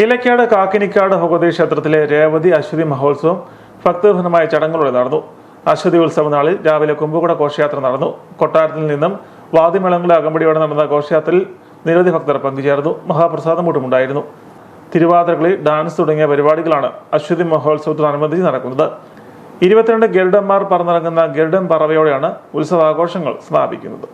ഇലക്കാട് കാക്കിനിക്കാട് ഭഗവതി ക്ഷേത്രത്തിലെ രേവതി അശ്വതി മഹോത്സവം ഭക്തഭനമായ ചടങ്ങുകളോടെ നടന്നു. അശ്വതി ഉത്സവ നാളിൽ രാവിലെ കുമ്പകുട ഘോഷയാത്ര നടന്നു. കൊട്ടാരത്തിൽ നിന്നും വാദിമേളങ്ങളെ അകമ്പടിയോടെ നടന്ന ഘോഷയാത്രയിൽ നിരവധി ഭക്തർ പങ്കുചേർന്നു. മഹാപ്രസാദം കൂട്ടുമുണ്ടായിരുന്നു. തിരുവാതിരകളി ഡാൻസ് തുടങ്ങിയ പരിപാടികളാണ് അശ്വതി മഹോത്സവത്തോടനുബന്ധിച്ച് നടക്കുന്നത്. ഇരുപത്തിരണ്ട് ഗരുഡന്മാർ പറന്നിറങ്ങുന്ന ഗരുഡൻ പറവയോടെയാണ് ഉത്സവാഘോഷങ്ങൾ സമാപിക്കുന്നത്.